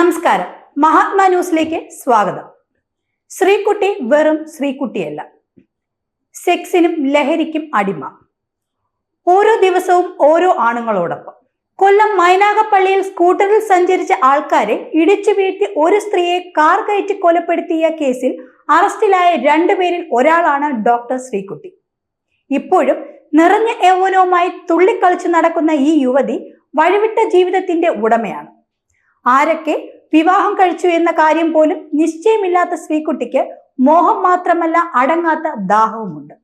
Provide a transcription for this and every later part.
നമസ്കാരം. മഹാത്മാ ന്യൂസിലേക്ക് സ്വാഗതം. ശ്രീകുട്ടി വെറും ശ്രീകുട്ടിയല്ല. സെക്സിനും ലഹരിക്കും അടിമ. ഓരോ ദിവസവും ഓരോ ആണുങ്ങളോടൊപ്പം. കൊല്ലം മൈനാഗപ്പള്ളിയിൽ സ്കൂട്ടറിൽ സഞ്ചരിച്ച ആൾക്കാരെ ഇടിച്ചു വീഴ്ത്തി ഒരു സ്ത്രീയെ കാർ കയറ്റി കൊലപ്പെടുത്തിയ കേസിൽ അറസ്റ്റിലായ രണ്ടുപേരിൽ ഒരാളാണ് ഡോക്ടർ ശ്രീകുട്ടി. ഇപ്പോഴും നിറഞ്ഞ യൗവനവുമായി തുള്ളിക്കളിച്ചു നടക്കുന്ന ഈ യുവതി വഴിവിട്ട ജീവിതത്തിന്റെ ഉടമയാണ്. ആരൊക്കെ വിവാഹം കഴിച്ചു എന്ന കാര്യം പോലും നിശ്ചയമില്ലാത്ത ശ്രീകുട്ടിക്ക് മോഹം മാത്രമല്ല അടങ്ങാത്ത ദാഹവുമുണ്ട്.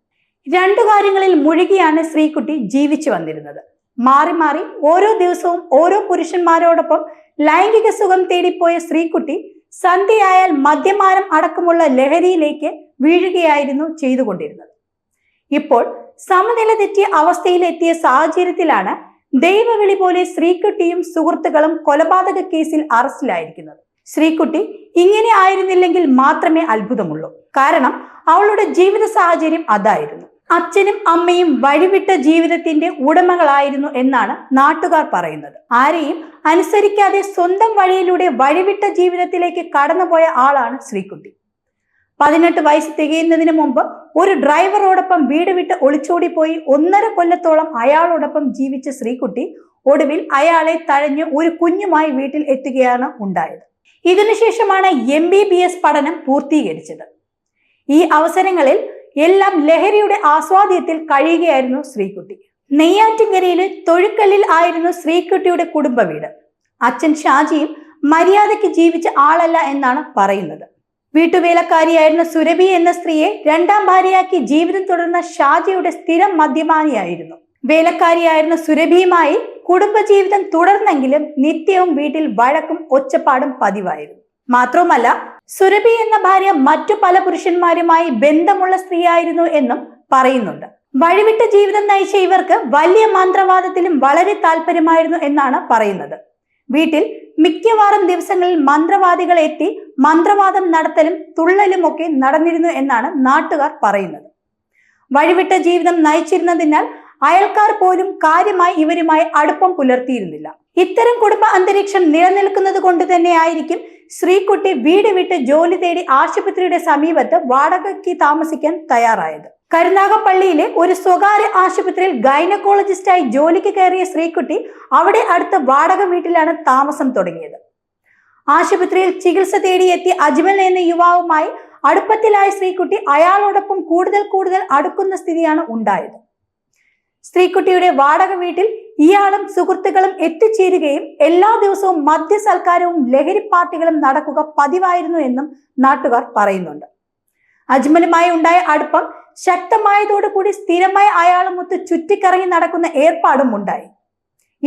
രണ്ടു കാര്യങ്ങളിൽ മുഴുകിയാണ് ശ്രീകുട്ടി ജീവിച്ചു വന്നിരുന്നത്. മാറി മാറി ഓരോ ദിവസവും ഓരോ പുരുഷന്മാരോടൊപ്പം ലൈംഗിക സുഖം തേടിപ്പോയ ശ്രീകുട്ടി സന്ധ്യയായാൽ മദ്യമാനം അടക്കമുള്ള ലഹരിയിലേക്ക് വീഴുകയായിരുന്നു ചെയ്തുകൊണ്ടിരുന്നത്. ഇപ്പോൾ സമനില തെറ്റിയ അവസ്ഥയിലെത്തിയ സാഹചര്യത്തിലാണ് ദൈവവിളി പോലെ ശ്രീകുട്ടിയും സുഹൃത്തുക്കളും കൊലപാതക കേസിൽ അറസ്റ്റിലായിരിക്കുന്നത്. ശ്രീകുട്ടി ഇങ്ങനെ ആയിരുന്നില്ലെങ്കിൽ മാത്രമേ അത്ഭുതമുള്ളൂ. കാരണം അവളുടെ ജീവിത സാഹചര്യം അതായിരുന്നു. അച്ഛനും അമ്മയും വഴിവിട്ട ജീവിതത്തിന്റെ ഉടമകളായിരുന്നു എന്നാണ് നാട്ടുകാർ പറയുന്നത്. ആരെയും അനുസരിക്കാതെ സ്വന്തം വഴിയിലൂടെ വഴിവിട്ട ജീവിതത്തിലേക്ക് കടന്നുപോയ ആളാണ് ശ്രീകുട്ടി. പതിനെട്ട് വയസ്സ് തികയുന്നതിന് മുമ്പ് ഒരു ഡ്രൈവറോടൊപ്പം വീട് വിട്ട് ഒളിച്ചോടിപ്പോയി ഒന്നര കൊല്ലത്തോളം അയാളോടൊപ്പം ജീവിച്ച ശ്രീകുട്ടി ഒടുവിൽ അയാളെ തഴഞ്ഞ് ഒരു കുഞ്ഞുമായി വീട്ടിൽ എത്തുകയാണ് ഉണ്ടായത്. ഇതിനുശേഷമാണ് എം ബി ബി എസ് പഠനം പൂർത്തീകരിച്ചത്. ഈ അവസരങ്ങളിൽ എല്ലാം ലഹരിയുടെ ആസ്വാദ്യത്തിൽ കഴിയുകയായിരുന്നു ശ്രീകുട്ടി. നെയ്യാറ്റിൻകരയിലെ തൊഴുക്കല്ലിൽ ആയിരുന്നു ശ്രീകുട്ടിയുടെ കുടുംബ വീട്. അച്ഛൻ ഷാജിയും മര്യാദയ്ക്ക് ജീവിച്ച ആളല്ല എന്നാണ് പറയുന്നത്. വീട്ടുവേലക്കാരിയായിരുന്ന സുരഭി എന്ന സ്ത്രീയെ രണ്ടാം ഭാര്യയാക്കി ജീവിതം തുടർന്ന ഷാജിയുടെ സ്ഥിരം മദ്യപാനിയായിരുന്നു. വേലക്കാരിയായിരുന്ന സുരഭിയുമായി കുടുംബജീവിതം തുടർന്നെങ്കിലും നിത്യവും വീട്ടിൽ വഴക്കും ഒച്ചപ്പാടും പതിവായിരുന്നു. മാത്രവുമല്ല സുരഭി എന്ന ഭാര്യ മറ്റു പല പുരുഷന്മാരുമായി ബന്ധമുള്ള സ്ത്രീയായിരുന്നു എന്നും പറയുന്നുണ്ട്. വഴിവിട്ട ജീവിതം നയിച്ച ഇവർക്ക് വലിയ മന്ത്രവാദത്തിലും വളരെ താല്പര്യമായിരുന്നു എന്നാണ് പറയുന്നത്. വീട്ടിൽ മിക്കവാറും ദിവസങ്ങളിൽ മന്ത്രവാദികൾ എത്തി മന്ത്രവാദം നടത്തലും തുള്ളലും ഒക്കെ നടന്നിരുന്നു എന്നാണ് നാട്ടുകാർ പറയുന്നത്. വഴിവിട്ട ജീവിതം നയിച്ചിരുന്നതിനാൽ അയൽക്കാർ പോലും കാര്യമായി ഇവരുമായി അടുപ്പം പുലർത്തിയിരുന്നില്ല. ഇത്തരം കുടുംബ അന്തരീക്ഷം നിലനിൽക്കുന്നത് കൊണ്ട് തന്നെ ആയിരിക്കും ശ്രീകുട്ടി വീട് വിട്ട് ജോലി തേടി ആശുപത്രിയുടെ സമീപത്ത് വാടകയ്ക്ക് താമസിക്കാൻ തയ്യാറായത്. കരുനാഗപ്പള്ളിയിലെ ഒരു സ്വകാര്യ ആശുപത്രിയിൽ ഗൈനക്കോളജിസ്റ്റായി ജോലിക്ക് കയറിയ ശ്രീകുട്ടി അവിടെ അടുത്ത വാടക വീട്ടിലാണ് താമസം തുടങ്ങിയത്. ആശുപത്രിയിൽ ചികിത്സ തേടിയെത്തി അജ്മൽ എന്ന യുവാവുമായി അടുപ്പത്തിലായ ശ്രീകുട്ടി അയാളോടൊപ്പം കൂടുതൽ കൂടുതൽ അടുക്കുന്ന സ്ഥിതിയാണ് ഉണ്ടായത്. സ്ത്രീക്കുട്ടിയുടെ വാടക വീട്ടിൽ ഇയാളും സുഹൃത്തുക്കളും എത്തിച്ചേരുകയും എല്ലാ ദിവസവും മദ്യസൽക്കാരവും ലഹരി പാർട്ടികളും നടക്കുക പതിവായിരുന്നു എന്നും നാട്ടുകാർ പറയുന്നുണ്ട്. അജ്മലുമായി ഉണ്ടായ അടുപ്പം ശക്തമായതോടുകൂടി സ്ഥിരമായി അയാളുമൊത്ത് ചുറ്റിക്കറങ്ങി നടക്കുന്ന ഏർപ്പാടും ഉണ്ടായി.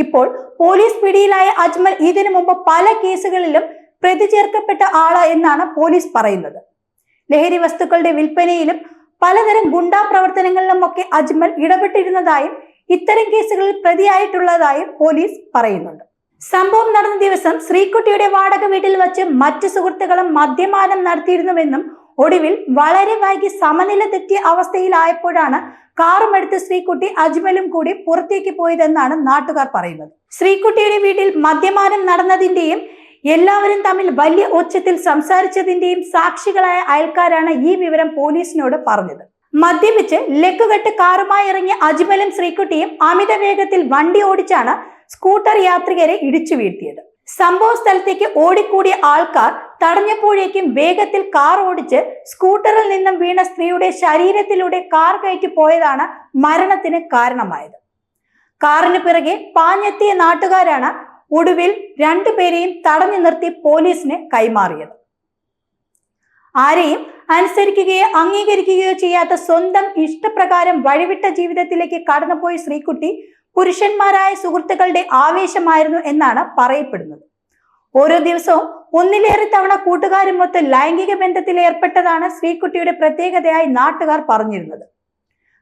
ഇപ്പോൾ പോലീസ് പിടിയിലായ അജ്മൽ ഇതിനു മുമ്പ് പല കേസുകളിലും പ്രതി ചേർക്കപ്പെട്ട ആൾ എന്നാണ് പോലീസ് പറയുന്നത്. ലഹരി വസ്തുക്കളുടെ വിൽപ്പനയിലും പലതരം ഗുണ്ടാ പ്രവർത്തനങ്ങളിലും ഒക്കെ അജ്മൽ ഇടപെട്ടിരുന്നതായും ഇത്തരം കേസുകളിൽ പ്രതിയായിട്ടുള്ളതായും പോലീസ് പറയുന്നുണ്ട്. സംഭവം നടന്ന ദിവസം ശ്രീകുട്ടിയുടെ വാടക വീട്ടിൽ വച്ച് മറ്റു സുഹൃത്തുക്കളും മദ്യപാനം നടത്തിയിരുന്നുവെന്നും ഒടുവിൽ വളരെ വൈകി സമനില തെറ്റിയ അവസ്ഥയിലായപ്പോഴാണ് കാറുമെടുത്ത് ശ്രീകുട്ടി അജ്മലും കൂടി പുറത്തേക്ക് പോയതെന്നാണ് നാട്ടുകാർ പറയുന്നത്. ശ്രീകുട്ടിയുടെ വീട്ടിൽ മദ്യപാനം നടന്നതിന്റെയും എല്ലാവരും തമ്മിൽ വലിയ ഒച്ചത്തിൽ സംസാരിച്ചതിന്റെയും സാക്ഷികളായ അയൽക്കാരാണ് ഈ വിവരം പോലീസിനോട് പറഞ്ഞത്. മദ്യപിച്ച് ലക്കുകെട്ട് കാറുമായി ഇറങ്ങിയ അജ്മലും ശ്രീകുട്ടിയും അമിത വേഗത്തിൽ വണ്ടി ഓടിച്ചാണ് സ്കൂട്ടർ യാത്രികരെ ഇടിച്ചു വീഴ്ത്തിയത്. സംഭവ സ്ഥലത്തേക്ക് ഓടിക്കൂടിയ ആൾക്കാർ തടഞ്ഞപ്പോഴേക്കും വേഗത്തിൽ കാർ ഓടിച്ച് സ്കൂട്ടറിൽ നിന്നും വീണ സ്ത്രീയുടെ ശരീരത്തിലൂടെ കാർ കയറ്റി പോയതാണ് മരണത്തിന് കാരണമായത്. കാറിന് പിറകെ പാഞ്ഞെത്തിയ നാട്ടുകാരാണ് ഒടുവിൽ രണ്ടുപേരെയും തടഞ്ഞു നിർത്തി പോലീസിന് കൈമാറിയത്. ആരെയും അനുസരിക്കുകയോ അംഗീകരിക്കുകയോ ചെയ്യാത്ത സ്വന്തം ഇഷ്ടപ്രകാരം വഴിവിട്ട ജീവിതത്തിലേക്ക് കടന്നുപോയ ശ്രീകുട്ടി പുരുഷന്മാരായ സുഹൃത്തുക്കളുടെ ആവേശമായിരുന്നു എന്നാണ് പറയപ്പെടുന്നത്. ഓരോ ദിവസവും ഒന്നിലേറെ തവണ കൂട്ടുകാരുമൊത്ത് ലൈംഗിക ബന്ധത്തിൽ ഏർപ്പെട്ടതാണ് ശ്രീകുട്ടിയുടെ പ്രത്യേകതയായി നാട്ടുകാർ പറഞ്ഞിരുന്നത്.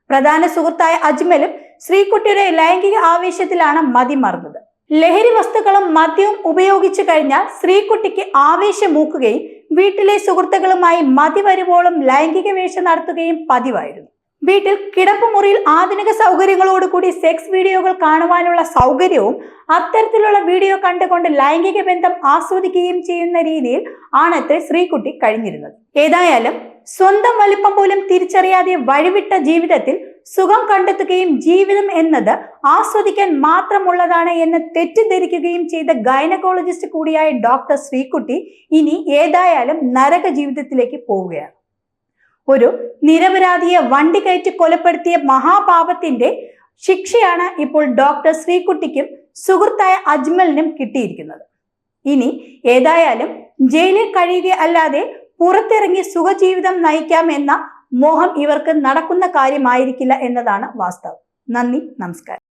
പ്രധാന സുഹൃത്തായ അജ്മലും ശ്രീകുട്ടിയുടെ ലൈംഗിക ആവേശത്തിലാണ് മതിമറന്നത് ലഹരി വസ്തുക്കളും മദ്യവും ഉപയോഗിച്ചു കഴിഞ്ഞാൽ ശ്രീകുട്ടിക്ക് ആവേശം മൂക്കുകയും വീട്ടിലെ സുഹൃത്തുക്കളുമായി മതി വരുവോളം ലൈംഗിക വേഷം നടത്തുകയും പതിവായിരുന്നു. വീട്ടിൽ കിടപ്പുമുറിയിൽ ആധുനിക സൗകര്യങ്ങളോടുകൂടി സെക്സ് വീഡിയോകൾ കാണുവാനുള്ള സൗകര്യവും അത്തരത്തിലുള്ള വീഡിയോ കണ്ടുകൊണ്ട് ലൈംഗിക ബന്ധം ആസ്വദിക്കുകയും ചെയ്യുന്ന രീതിയിൽ ആണത്രേ ശ്രീകുട്ടി കഴിഞ്ഞിരുന്നത്. ഏതായാലും സ്വന്തം വലിപ്പം പോലും തിരിച്ചറിയാതെ വഴിവിട്ട ജീവിതത്തിൽ സുഖം കണ്ടെത്തുകയും ജീവിതം എന്നത് ആസ്വദിക്കാൻ മാത്രമുള്ളതാണ് എന്ന് തെറ്റിദ്ധരിക്കുകയും ചെയ്ത ഗൈനക്കോളജിസ്റ്റ് കൂടിയായ ഡോക്ടർ ശ്രീകുട്ടി ഇനി ഏതായാലും നരക ജീവിതത്തിലേക്ക് പോവുകയാണ്. ഒരു നിരപരാധിയെ വണ്ടി കയറ്റി കൊലപ്പെടുത്തിയ മഹാപാപത്തിന്റെ ശിക്ഷയാണ് ഇപ്പോൾ ഡോക്ടർ ശ്രീകുട്ടിക്കും സുഹൃത്തായ അജ്മലിനും കിട്ടിയിരിക്കുന്നത്. ഇനി ഏതായാലും ജയിലിൽ കഴിയുക അല്ലാതെ പുറത്തിറങ്ങി സുഖജീവിതം നയിക്കാം എന്ന മോഹം ഇവർക്ക് നടക്കുന്ന കാര്യമായിരിക്കില്ല എന്നതാണ് വാസ്തവം. നന്ദി നമസ്കാരം.